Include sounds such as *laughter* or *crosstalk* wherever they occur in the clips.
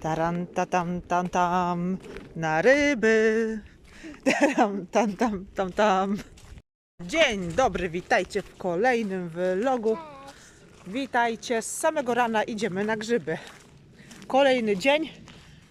Taran, ta, tam, tam, tam, na ryby. *laughs* Taram, tam, tam, tam, tam. Dzień dobry, witajcie w kolejnym vlogu. Witajcie, z samego rana idziemy na grzyby. Kolejny dzień,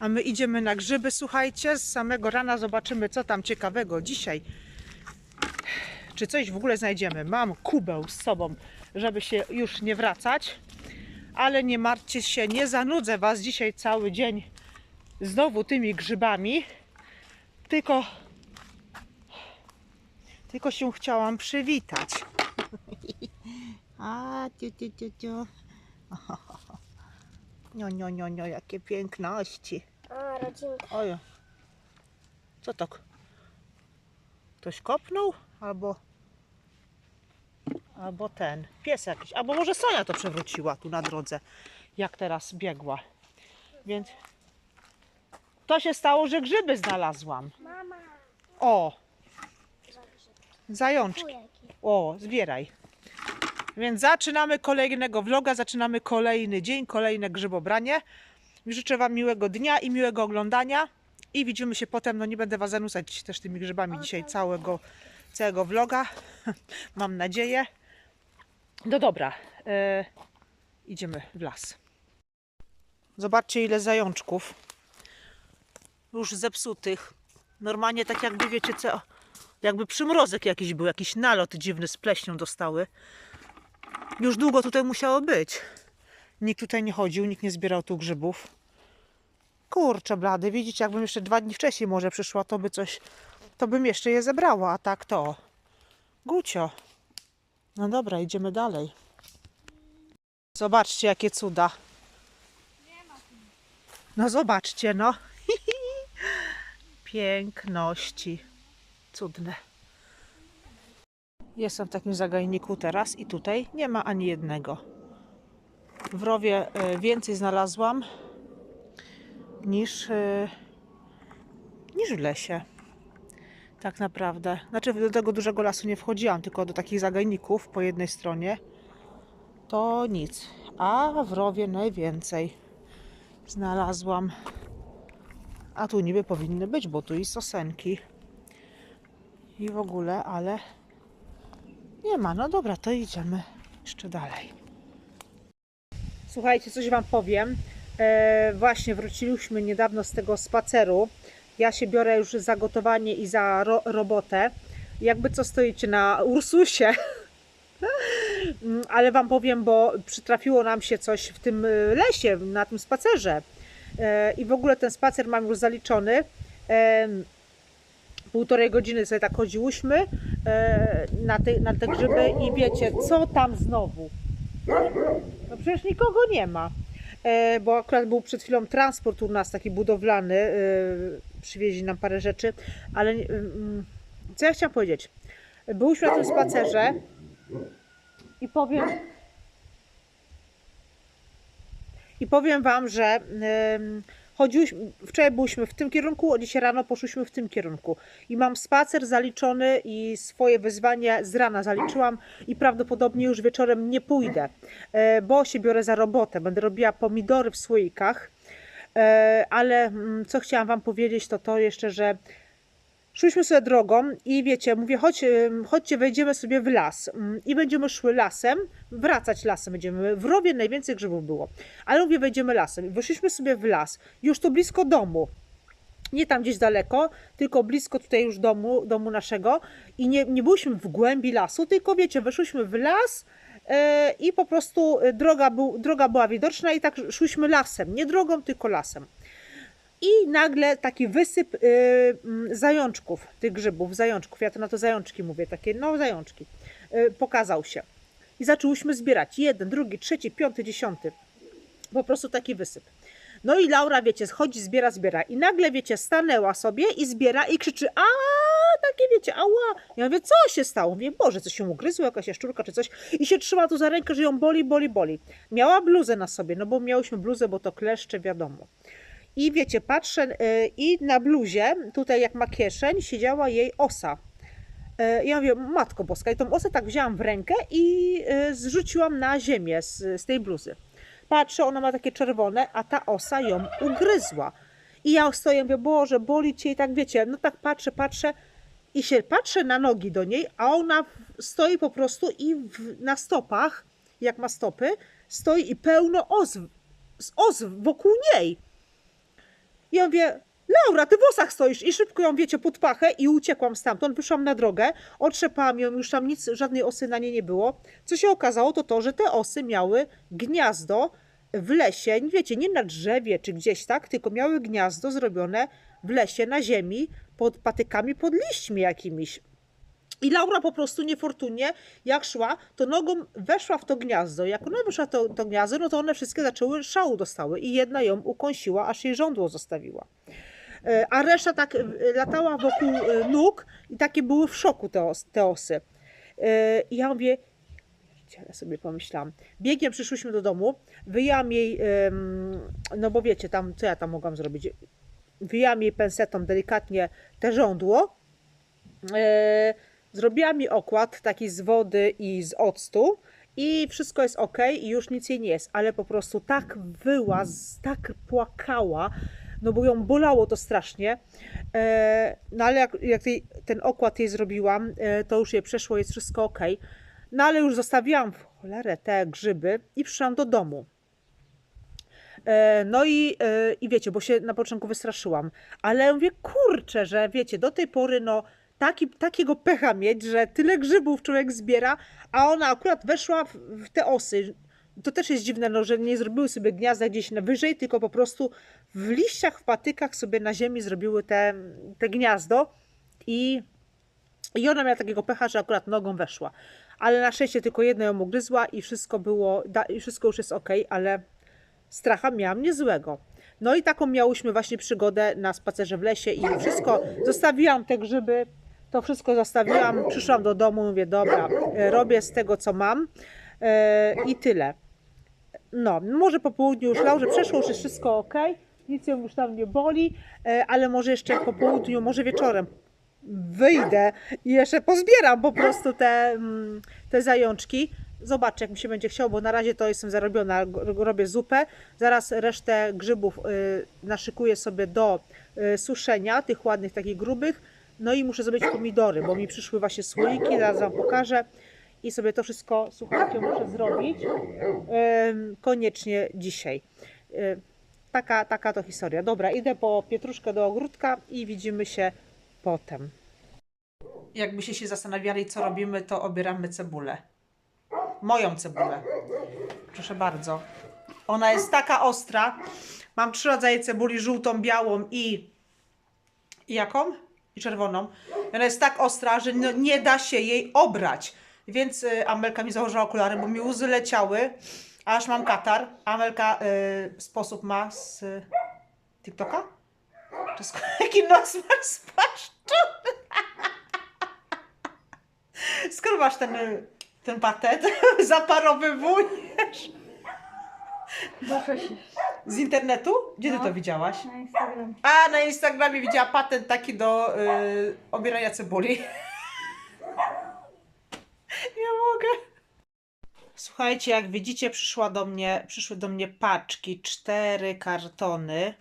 a my idziemy na grzyby, słuchajcie, z samego rana zobaczymy, co tam ciekawego dzisiaj. Czy coś w ogóle znajdziemy. Mam kubeł z sobą, żeby się już nie wracać, ale nie martwcie się, nie zanudzę Was dzisiaj cały dzień znowu tymi grzybami, tylko tylko się chciałam przywitać. *laughs* A, ciu, ciu, ciu, ciu. *laughs* Nio, nio, nio, nio, jakie piękności. O, rodzinka. Oj. Co to? Ktoś kopnął? Albo... Albo ten. Pies jakiś. Albo może Sonia to przewróciła tu na drodze. Jak teraz biegła. Więc... To się stało, że grzyby znalazłam. Mama. O! Zajączki. O, zbieraj. Więc zaczynamy kolejnego vloga, zaczynamy kolejny dzień, kolejne grzybobranie. Życzę Wam miłego dnia i miłego oglądania. I widzimy się potem, no nie będę Was zanudzać też tymi grzybami dzisiaj całego, całego vloga. *laughs* Mam nadzieję. No dobra, e, idziemy w las. Zobaczcie ile zajączków. Już zepsutych. Normalnie tak jakby wiecie co, jakby przymrozek jakiś był, jakiś nalot dziwny z pleśnią dostały. Już długo tutaj musiało być. Nikt tutaj nie chodził, nikt nie zbierał tu grzybów. Kurczę blady, widzicie, jakbym jeszcze dwa dni wcześniej może przyszła, to by coś, to bym jeszcze je zebrała, a tak to. Gucio. No dobra, idziemy dalej. Zobaczcie, jakie cuda. No zobaczcie, no. *laughs* Piękności. Cudne. Jestem w takim zagajniku teraz i tutaj nie ma ani jednego. W rowie e, więcej znalazłam niż, e, niż w lesie. Tak naprawdę. Znaczy do tego dużego lasu nie wchodziłam, tylko do takich zagajników po jednej stronie. To nic. A w rowie najwięcej znalazłam. A tu niby powinny być, bo tu i sosenki. I w ogóle, ale nie ma. No dobra, to idziemy jeszcze dalej. Słuchajcie, coś Wam powiem. E, właśnie wróciliśmy niedawno z tego spaceru. Ja się biorę już za gotowanie i za ro robotę. Jakby co stoicie na Ursusie. *laughs* Ale Wam powiem, bo przytrafiło nam się coś w tym y, lesie, na tym spacerze. E, I w ogóle ten spacer mam już zaliczony. Półtorej godziny sobie tak chodziłyśmy e, na te, na te grzyby i wiecie, co tam znowu? No przecież nikogo nie ma. E, bo akurat był przed chwilą transport u nas taki budowlany, e, przywieźli nam parę rzeczy, ale mm, co ja chciałam powiedzieć? Byłyśmy na tym spacerze i powiem i powiem Wam, że chodziłyśmy, wczoraj byliśmy w tym kierunku, a dzisiaj rano poszłyśmy w tym kierunku. I mam spacer zaliczony i swoje wyzwanie z rana zaliczyłam i prawdopodobnie już wieczorem nie pójdę, e, bo się biorę za robotę. Będę robiła pomidory w słoikach. E, Ale mm, co chciałam Wam powiedzieć, to to jeszcze, że Szłyśmy sobie drogą i wiecie, mówię, chodź, chodźcie, wejdziemy sobie w las Ym, i będziemy szły lasem, wracać lasem będziemy. W rowie najwięcej grzybów było, ale mówię, wejdziemy lasem. Wyszliśmy sobie w las, już tu blisko domu. Nie tam gdzieś daleko, tylko blisko tutaj już domu, domu naszego i nie, nie byliśmy w głębi lasu, tylko wiecie, weszłyśmy w las i po prostu e, droga, był, droga była widoczna i tak szłyśmy lasem, nie drogą, tylko lasem. I nagle taki wysyp mm, zajączków, tych grzybów, zajączków, ja to na to zajączki mówię, takie no zajączki, pokazał się. I zaczęłyśmy zbierać jeden, drugi, trzeci, piąty, dziesiąty. Po prostu taki wysyp. No i Laura, wiecie, chodzi, zbiera, zbiera. I nagle, wiecie, stanęła sobie i zbiera i krzyczy, a takie, wiecie, ała. Ja mówię, co się stało? Mówię, Boże, coś się ugryzło, jakaś jaszczurka czy coś. I się trzyma tu za rękę, że ją boli, boli, boli. Miała bluzę na sobie, no bo miałyśmy bluzę, bo to kleszcze, wiadomo. I wiecie, patrzę y, i na bluzie, tutaj jak ma kieszeń, siedziała jej osa. Y, Ja mówię, matko boska, i tą osę tak wzięłam w rękę i y, zrzuciłam na ziemię z, z tej bluzy. Patrzę, ona ma takie czerwone, a ta osa ją ugryzła. I ja stoję, mówię, Boże, boli cię i tak wiecie, no tak patrzę, patrzę i się patrzę na nogi do niej, a ona stoi po prostu i w, na stopach, jak ma stopy, stoi i pełno os, os wokół niej. I ja mówię, Laura, ty w włosach stoisz i szybko ją, wiecie, pod pachę i uciekłam stamtąd, wyszłam na drogę, otrzepałam ją, już tam nic, żadnej osy na niej nie było. Co się okazało, to to, że te osy miały gniazdo w lesie, wiecie, nie na drzewie czy gdzieś tak, tylko miały gniazdo zrobione w lesie, na ziemi, pod patykami, pod liśćmi jakimiś. I Laura po prostu niefortunnie, jak szła, to nogą weszła w to gniazdo. Jak ona weszła w to, to gniazdo, no to one wszystkie zaczęły szału dostały i jedna ją ukąsiła, aż jej żądło zostawiła. E, A reszta tak e, latała wokół e, nóg i takie były w szoku te, os, te osy. I ja mówię, ale sobie pomyślałam. Biegiem przyszłyśmy do domu, wyjęłam jej, no bo wiecie, tam, co ja tam mogłam zrobić? Wyjęłam jej pensetą delikatnie te żądło, zrobiłam jej okład taki z wody i z octu i wszystko jest ok i już nic jej nie jest, ale po prostu tak wyła, tak płakała, no bo ją bolało to strasznie. E, no ale jak, jak jej, ten okład jej zrobiłam, e, to już jej przeszło, jest wszystko ok. No ale już zostawiłam w cholerę te grzyby i przyszłam do domu. E, No i, i wiecie, bo się na początku wystraszyłam, ale mówię, kurczę, że wiecie, do tej pory no taki, takiego pecha mieć, że tyle grzybów człowiek zbiera, a ona akurat weszła w, w te osy. To też jest dziwne, no, że nie zrobiły sobie gniazda gdzieś na wyżej, tylko po prostu w liściach, w patykach sobie na ziemi zrobiły te, te gniazdo i, i ona miała takiego pecha, że akurat nogą weszła. Ale na szczęście tylko jedna ją ugryzła i wszystko było, da- i wszystko już jest ok, ale stracha miałam niezłego. No i taką miałyśmy właśnie przygodę na spacerze w lesie i wszystko, zostawiłam te grzyby, to wszystko zostawiłam, przyszłam do domu, mówię, dobra, e, robię z tego, co mam e, i tyle. No, może po południu już Laurze przeszło, już jest wszystko ok, nic ją już tam nie boli, e, ale może jeszcze po południu, może wieczorem wyjdę i jeszcze pozbieram po prostu te, mm, te zajączki. Zobaczę, jak mi się będzie chciało, bo na razie to jestem zarobiona, robię zupę. Zaraz resztę grzybów y, naszykuję sobie do y, suszenia, tych ładnych, takich grubych. No i muszę zrobić pomidory, bo mi przyszły właśnie słoiki, zaraz Wam pokażę. I sobie to wszystko, słuchajcie, muszę zrobić koniecznie dzisiaj. Taka, taka to historia. Dobra, idę po pietruszkę do ogródka i widzimy się potem. Jakbyście się zastanawiali, co robimy, to obieramy cebulę. Moją cebulę. Proszę bardzo. Ona jest taka ostra. Mam trzy rodzaje cebuli, żółtą, białą i, i jaką? I czerwoną. Ona jest tak ostra, że no, nie da się jej obrać. Więc y, Amelka mi założyła okulary, bo mi łzy leciały, aż mam katar. Amelka y, sposób ma z y, TikToka? Czy sk- *laughs* jaki nos masz z? *laughs* Skąd masz ten, y, ten patent? *laughs* Zaparowywujesz? Się. Z internetu? Gdzie ty No. to widziałaś? Na Instagram. A, na Instagramie widziała patent taki do y, obierania cebuli. Nie mogę. Słuchajcie, jak widzicie, przyszła do mnie, przyszły do mnie paczki, cztery kartony.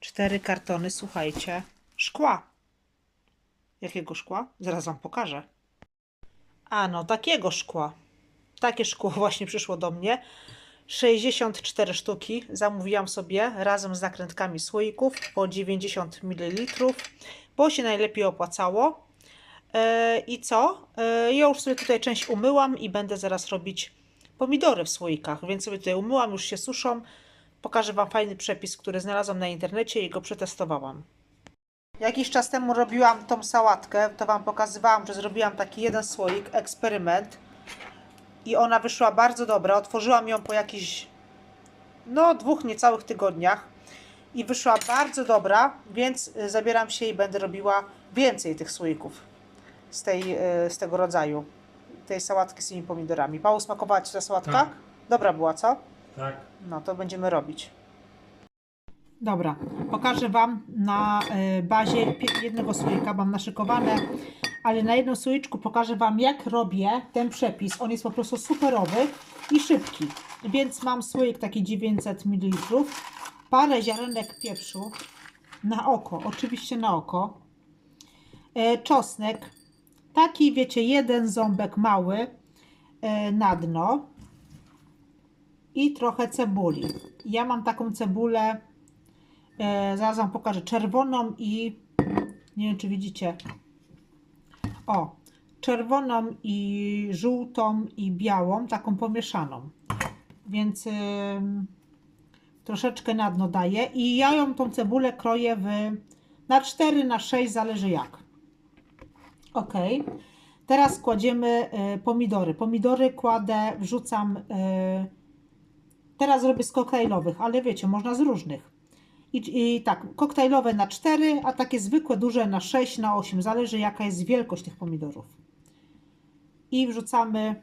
Cztery kartony, słuchajcie, szkła. Jakiego szkła? Zaraz wam pokażę. A no, takiego szkła. Takie szkło *laughs* właśnie przyszło do mnie. 64 sztuki zamówiłam sobie razem z nakrętkami słoików po 90 ml, bo się najlepiej opłacało. E, I co? E, ja już sobie tutaj część umyłam i będę zaraz robić pomidory w słoikach, więc sobie tutaj umyłam, już się suszą. Pokażę Wam fajny przepis, który znalazłam na internecie i go przetestowałam. Jakiś czas temu robiłam tą sałatkę, to Wam pokazywałam, że zrobiłam taki jeden słoik, eksperyment i ona wyszła bardzo dobra. Otworzyłam ją po jakichś no dwóch niecałych tygodniach i wyszła bardzo dobra, więc y, zabieram się i będę robiła więcej tych słoików z, tej, y, z tego rodzaju, tej sałatki z tymi pomidorami. Paul, smakowała Ci ta sałatka? Tak. Dobra była, co? Tak. No to będziemy robić. Dobra, pokażę Wam na y, bazie jednego słoika. Mam naszykowane ale na jednym słoiczku pokażę Wam, jak robię ten przepis. On jest po prostu superowy i szybki. Więc mam słoik taki 900 ml, parę ziarenek pieprzu na oko, oczywiście na oko, e, czosnek, taki wiecie, jeden ząbek mały e, na dno i trochę cebuli. Ja mam taką cebulę, e, zaraz Wam pokażę, czerwoną i nie wiem, czy widzicie, o, czerwoną i żółtą i białą, taką pomieszaną. Więc ym, troszeczkę na dno daję i ja ją tą cebulę kroję w, na 4, na 6, zależy jak. Ok. Teraz kładziemy y, pomidory. Pomidory kładę, wrzucam. Y, teraz robię z koktajlowych, ale wiecie, można z różnych. I, I tak, koktajlowe na 4, a takie zwykłe, duże na 6, na 8. Zależy jaka jest wielkość tych pomidorów. I wrzucamy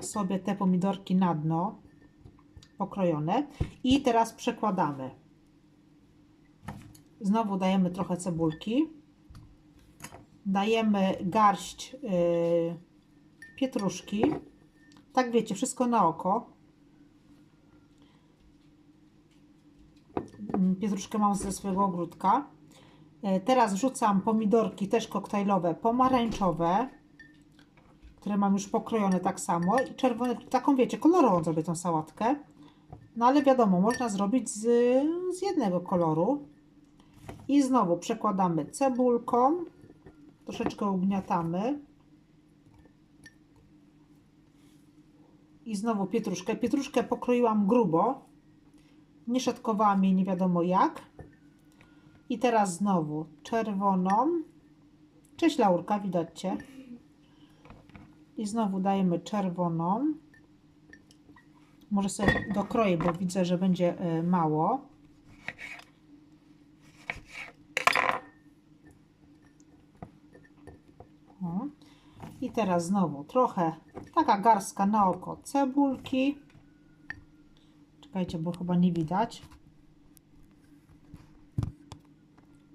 sobie te pomidorki na dno, pokrojone. I teraz przekładamy. Znowu dajemy trochę cebulki. Dajemy garść yy, pietruszki. Tak wiecie, wszystko na oko. Mm, Pietruszkę mam ze swojego ogródka. E, Teraz wrzucam pomidorki też koktajlowe, pomarańczowe, które mam już pokrojone tak samo i czerwone, taką wiecie, kolorową zrobię tą sałatkę. No ale wiadomo, można zrobić z, z jednego koloru. I znowu przekładamy cebulką, troszeczkę ugniatamy. I znowu pietruszkę. Pietruszkę pokroiłam grubo, nie szatkowałam jej nie wiadomo jak. I teraz znowu czerwoną. Cześć Laurka, widać Cię. I znowu dajemy czerwoną. Może sobie dokroję, bo widzę, że będzie y, mało. O. I teraz znowu trochę, taka garstka na oko cebulki. Czekajcie, bo chyba nie widać.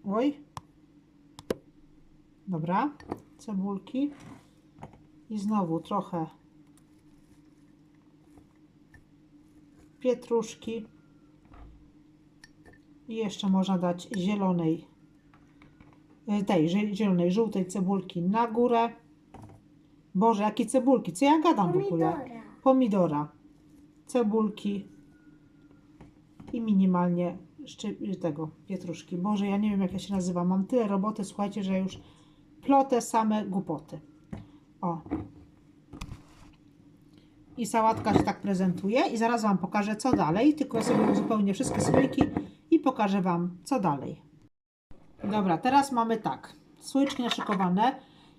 Oj. Dobra, cebulki. I znowu trochę pietruszki. I jeszcze można dać zielonej, tej zie- zielonej, żółtej cebulki na górę. Boże, jakie cebulki? Co ja gadam w ogóle? Pomidora. Pomidora, cebulki i minimalnie szczy- tego pietruszki. Boże, ja nie wiem jak ja się nazywam. Mam tyle roboty, słuchajcie, że już plotę same głupoty. O. I sałatka się tak prezentuje i zaraz Wam pokażę co dalej, tylko sobie uzupełnię wszystkie słoiki i pokażę Wam co dalej. Dobra, teraz mamy tak, słoiczki naszykowane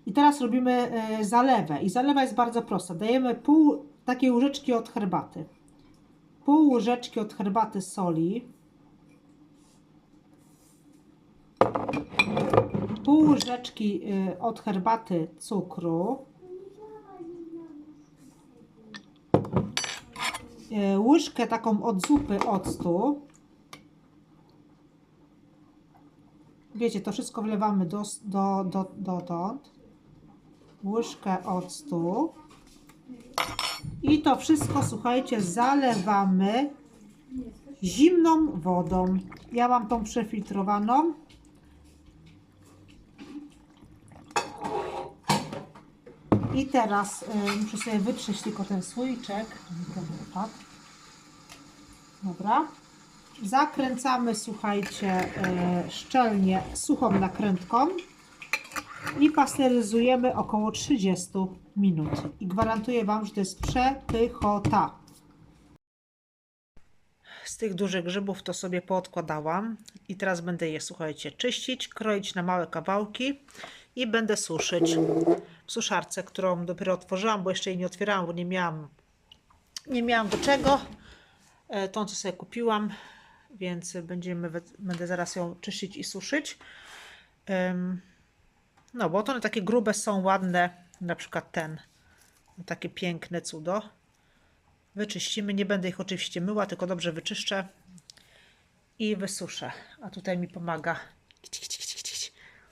i teraz robimy e, zalewę i zalewa jest bardzo prosta. Dajemy pół takiej łyżeczki od herbaty, pół łyżeczki od herbaty soli, pół łyżeczki y, od herbaty cukru, y, łyżkę taką od zupy octu. Wiecie, to wszystko wlewamy do, do, do, dotąd. Łyżkę octu. I to wszystko, słuchajcie, zalewamy zimną wodą. Ja mam tą przefiltrowaną. I teraz y, muszę sobie wytrzeć tylko ten słoiczek. Dobra. Zakręcamy, słuchajcie, y, szczelnie suchą nakrętką i pasteryzujemy około 30 minut. I gwarantuję Wam, że to jest przepychota. Z tych dużych grzybów to sobie poodkładałam i teraz będę je, słuchajcie, czyścić, kroić na małe kawałki i będę suszyć w suszarce, którą dopiero otworzyłam, bo jeszcze jej nie otwierałam, bo nie miałam, nie miałam do czego. E, Tą, co sobie kupiłam, więc będziemy, będę zaraz ją czyścić i suszyć. Em, No, bo one takie grube są, ładne, na przykład ten, takie piękne cudo. Wyczyścimy, nie będę ich oczywiście myła, tylko dobrze wyczyszczę i wysuszę. A tutaj mi pomaga.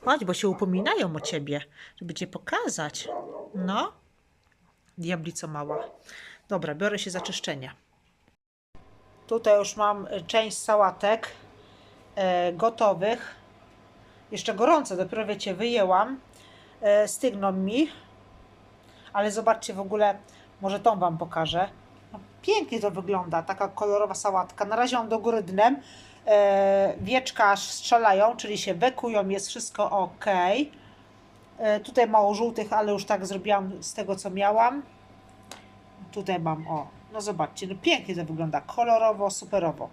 Chodź, bo się upominają o ciebie, żeby cię pokazać. No, diablico mała. Dobra, biorę się za czyszczenie. Tutaj już mam część sałatek e, gotowych. Jeszcze gorące, dopiero wiecie, wyjęłam. E, stygną mi. Ale zobaczcie w ogóle, może tą Wam pokażę. No, pięknie to wygląda, taka kolorowa sałatka. Na razie mam do góry dnem. E, wieczka strzelają, czyli się wekują, jest wszystko ok. E, tutaj mało żółtych, ale już tak zrobiłam z tego, co miałam. Tutaj mam, o, no zobaczcie, no pięknie to wygląda, kolorowo, superowo.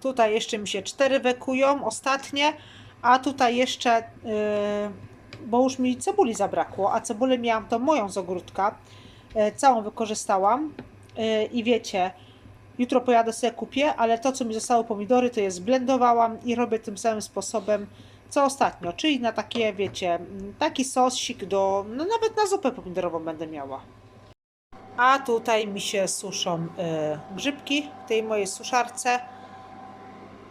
Tutaj jeszcze mi się cztery wekują, ostatnie, a tutaj jeszcze, yy, bo już mi cebuli zabrakło, a cebulę miałam to moją z ogródka, yy, całą wykorzystałam yy, i wiecie, jutro pojadę sobie kupię, ale to co mi zostało pomidory to je zblendowałam i robię tym samym sposobem co ostatnio, czyli na takie wiecie, taki sosik do, no nawet na zupę pomidorową będę miała. A tutaj mi się suszą y, grzybki w tej mojej suszarce.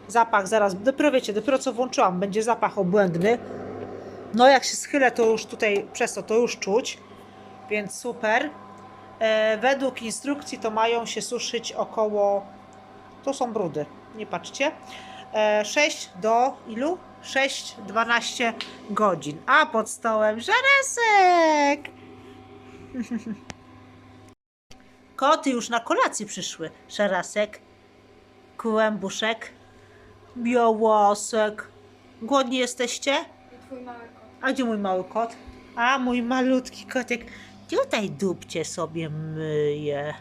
Zapach zaraz, dopiero wiecie, dopiero co włączyłam, będzie zapach obłędny. No jak się schylę, to już tutaj przez to to już czuć, więc super. E, według instrukcji to mają się suszyć około, to są brudy, nie patrzcie, e, 6 do ilu? 6-12 godzin. A pod stołem żarasek! *laughs* Koty już na kolację przyszły. Szarasek, kłębuszek, białosek. Głodni jesteście? Twój mały kot. A gdzie mój mały kot? A mój malutki kotek. Tutaj dupcie sobie myje.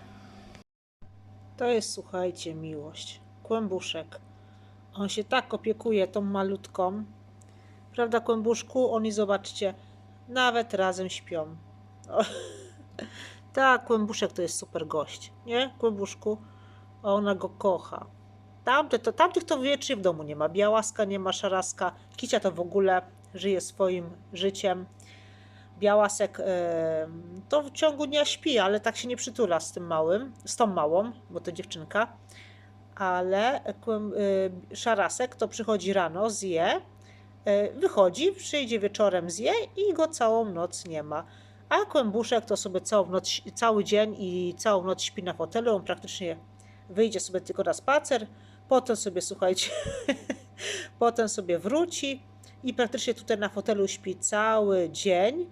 To jest, słuchajcie, miłość. Kłębuszek. On się tak opiekuje tą malutką. Prawda, kłębuszku? Oni, zobaczcie, nawet razem śpią. O. *laughs* Tak, kłębuszek to jest super gość, nie? Kłębuszku. Ona go kocha. Tamte, to, tamtych to w domu nie ma. Białaska nie ma, szaraska. Kicia to w ogóle żyje swoim życiem. Białasek to w ciągu dnia śpi, ale tak się nie przytula z tym małym, z tą małą, bo to dziewczynka. Ale szarasek to przychodzi rano, zje, e, wychodzi, przyjdzie wieczorem, zje i go całą noc nie ma. A kłębuszek to sobie całą noc, cały dzień i całą noc śpi na fotelu. On praktycznie wyjdzie sobie tylko na spacer, potem sobie, słuchajcie, *laughs* potem sobie wróci i praktycznie tutaj na fotelu śpi cały dzień,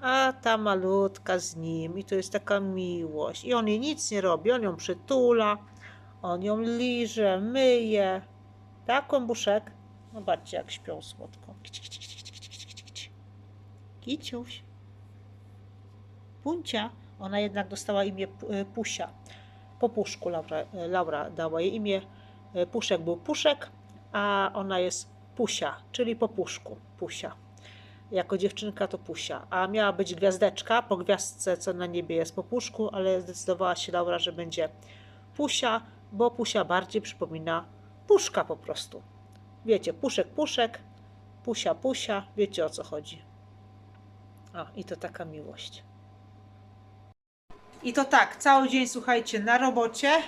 a ta malutka z nim i to jest taka miłość. I on jej nic nie robi, on ją przytula, on ją liże, myje. Tak, kłębuszek? Zobaczcie, jak śpią słodko. Kici, kici, kici, kici, kici, kici, kici. Kiciuś. Puncia. Ona jednak dostała imię Pu- Pusia. Po puszku Laura, Laura dała jej imię. Y, Puszek był Puszek, a ona jest Pusia, czyli po puszku. Pusia. Jako dziewczynka to Pusia. A miała być gwiazdeczka po gwiazdce, co na niebie jest po puszku, ale zdecydowała się Laura, że będzie Pusia, bo Pusia bardziej przypomina puszka po prostu. Wiecie, puszek, puszek, pusia, pusia, wiecie o co chodzi. O, i to taka miłość. I to tak, cały dzień słuchajcie na robocie, e,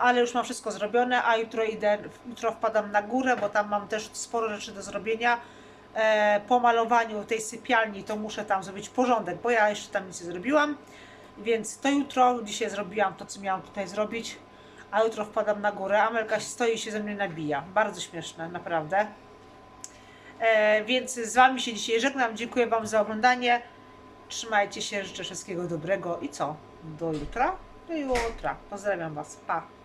ale już mam wszystko zrobione, a jutro idę, jutro wpadam na górę, bo tam mam też sporo rzeczy do zrobienia. E, po malowaniu tej sypialni to muszę tam zrobić porządek, bo ja jeszcze tam nic nie zrobiłam. Więc to jutro, dzisiaj zrobiłam to, co miałam tutaj zrobić, a jutro wpadam na górę. Amelka stoi i się ze mnie nabija. Bardzo śmieszne, naprawdę. E, więc z Wami się dzisiaj żegnam. Dziękuję Wam za oglądanie. Trzymajcie się, życzę wszystkiego dobrego i co? Do jutra? Do jutra. Pozdrawiam Was. Pa.